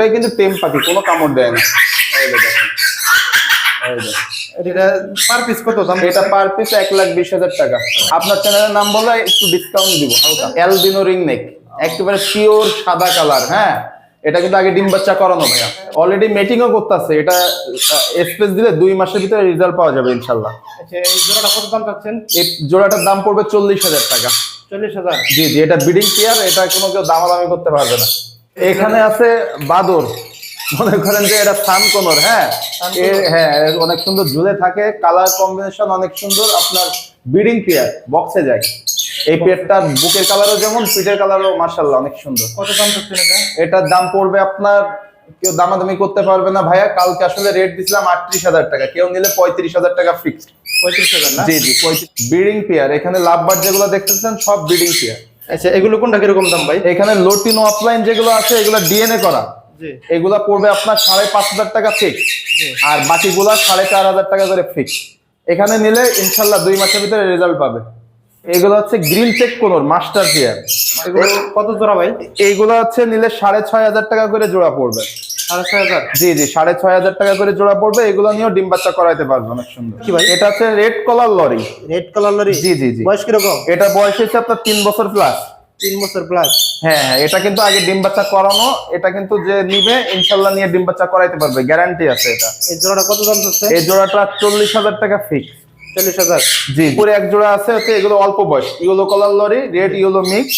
প্রত্যেকটাই কিন্তু টেম পাখি কোনো কামড় দেয় না। এই যে দেখেন। এই যে। এটা পার পিস কত দাম? এটা পার পিস এক লাখ বিশ হাজার টাকা। আপনার চ্যানেলের নাম বলে একটু ডিসকাউন্ট দিব হালকা। রিং নেক একেবারে পিওর সাদা কালার হ্যাঁ? এটা কিন্তু আগে ডিম বাচ্চা করানো ভাইয়া। অলরেডি মিটিংও করতেছে। এটা স্পেস দিলে দুই মাসের ভিতরে রেজাল্ট পাওয়া যাবে ইনশাল্লাহ আচ্ছা এই জোড়াটা কত দাম চাচ্ছেন? এই জোড়াটার দাম পড়বে চল্লিশ হাজার টাকা। চল্লিশ হাজার? জি জি এটা বিডিং চেয়ার এটা কোনো কেউ দামাদামি করতে পারবে না। এখানে আছে বাদর। মনে করেন যে এটা সান কোনর হ্যাঁ? হ্যাঁ অনেক সুন্দর ঝুলে থাকে কালার কম্বিনেশন অনেক সুন্দর আপনার বিডিং পেয়ার বক্সে যায়। এই পেয়ারটার বুকের কালারও যেমন পিঠের কালারও মার্শাল্লাহ অনেক সুন্দর। কত দাম এটার দাম পড়বে আপনার কেউ দামাদামি করতে পারবে না ভাইয়া কালকে আসলে রেট দিছিলাম আটত্রিশ হাজার টাকা কেউ নিলে পঁয়ত্রিশ হাজার টাকা ফিক্সড পঁয়ত্রিশ হাজার না? জি জি বিডিং পেয়ার এখানে লাভবার যেগুলো দেখতেছেন সব বিডিং পেয়ার। আচ্ছা এগুলো কোনটা কীরকম দাম ভাই? এখানে লোটিন অফলাইন যেগুলো আছে এগুলো ডিএনএ করা। এগুলা পড়বে আপনার সাড়ে পাঁচ হাজার টাকা ফিক্স আর বাকিগুলা সাড়ে চার হাজার টাকা করে ফিক্স এখানে নিলে ইনশাল্লাহ দুই মাসের ভিতরে রেজাল্ট পাবে। এগুলো হচ্ছে green cheek conure master pair এগুলো কত জোড়া ভাই? এইগুলো হচ্ছে নিলে সাড়ে ছয় হাজার টাকা করে জোড়া পড়বে। জি জি সাড়ে ছয় হাজার টাকা করে জোড়া পড়বে এগুলো নিয়েও ডিম বাচ্চা করাইতে পারবে অনেক সুন্দর। কি ভাই? এটা হচ্ছে red colour lory. Red colour lory? জি জি জি। বয়স কীরকম? এটা বয়স হচ্ছে আপনার তিন বছর প্লাস তিন বছর প্লাস হ্যাঁ হ্যাঁ এটা কিন্তু আগে ডিম বাচ্চা করানো এটা কিন্তু যে নিবে ইনশাল্লাহ নিয়ে ডিম বাচ্চা করাইতে পারবে গ্যারান্টি আছে এটা। এই জোড়াটা কত দাম এই জোড়াটা চল্লিশ হাজার টাকা ফিক্স চল্লিশ হাজার। জি উপরে এক জোড়া আছে হচ্ছে এগুলো অল্প বয়স yellow colour lory red yellow mix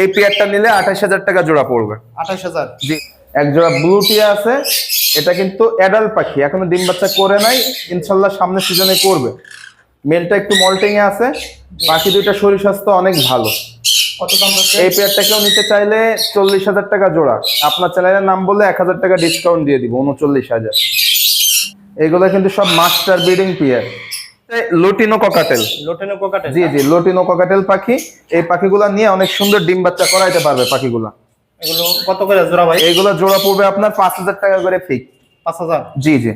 এই পেয়ারটা নিলে আঠাশ হাজার টাকা জোড়া পড়বে। আঠাশ হাজার। জি। এক জোড়া ব্লু টিয়া আছে এটা কিন্তু অ্যাডাল্ট পাখি এখনও ডিম বাচ্চা করে নাই ইনশাল্লাহ সামনের সিজনে করবে। মেলটা একটু মল্টিং এ আছে বাকি দুইটা শরীর স্বাস্থ্য অনেক ভালো। এই পেয়ারটাকেও নিতে চাইলে চল্লিশ হাজার টাকা জোড়া। আপনার চ্যানেলের নাম বললে এক হাজার টাকা ডিসকাউন্ট দিয়ে দিব উনচল্লিশ হাজার। এগুলো কিন্তু সব master breeding pair lutino cockatiel lutino cockatiel জি জি লোটিনো ককাটেল পাখি। এই পাখিগুলা নিয়ে অনেক সুন্দর ডিম বাচ্চা করাইতে পারবে পাখিগুলা। এগুলো কত করে জোড়া ভাই? এইগুলা জোড়া পড়বে আপনার পাঁচ হাজার টাকা করে ফিক পাঁচ হাজার? জি জি।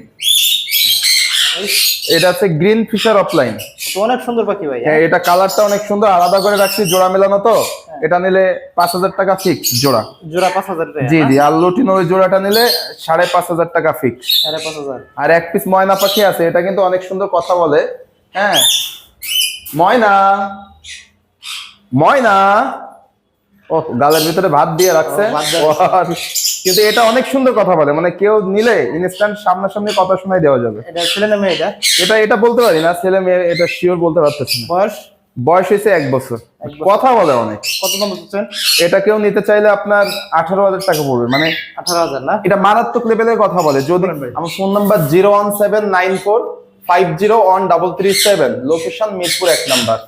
এটা হচ্ছে গ্রিন ফিশার অফলাইন তো অনেক সুন্দর পাখি ভাই। হ্যাঁ এটা কালারটা অনেক সুন্দর আলাদা করে রাখছি জোড়া মেলানো তো। এটা নিলে পাঁচ হাজার টাকা ফিক্স জোড়া। জোড়া পাঁচ হাজার জি জি আর লোটিনো ওই জোড়াটা নিলে সাড়ে পাঁচ হাজার টাকা ফিক্স সাড়ে পাঁচ হাজার। আর এক পিস ময়না পাখি আছে এটা কিন্তু অনেক সুন্দর কথা বলে। হ্যাঁ। ময়না! ময়না! ও গালের ভিতরে ভাত দিয়ে রাখছে? কিন্তু এটা অনেক সুন্দর কথা বলে মানে কেউ নিলে ইনস্ট্যান্ট সামনাসামনি কথা শোনাই দেওয়া যাবে। এটা ছেলে না মেয়ে এটা? এটা এটা বলতে পারি না ছেলে মেয়ে এটা শিওর বলতে পারতেছি না। বয়স? বয়স হয়েছে এক বছর। কথা বলে অনেক। কত দাম চাচ্ছেন এটা কেউ নিতে চাইলে আপনার আঠারো হাজার টাকা পড়বে মানে আঠারো হাজার না? এটা মারাত্মক লেভেলের কথা বলে। যদি আমার phone number zero one seven nine four five zero one double three seven location Mirpur এক নাম্বার।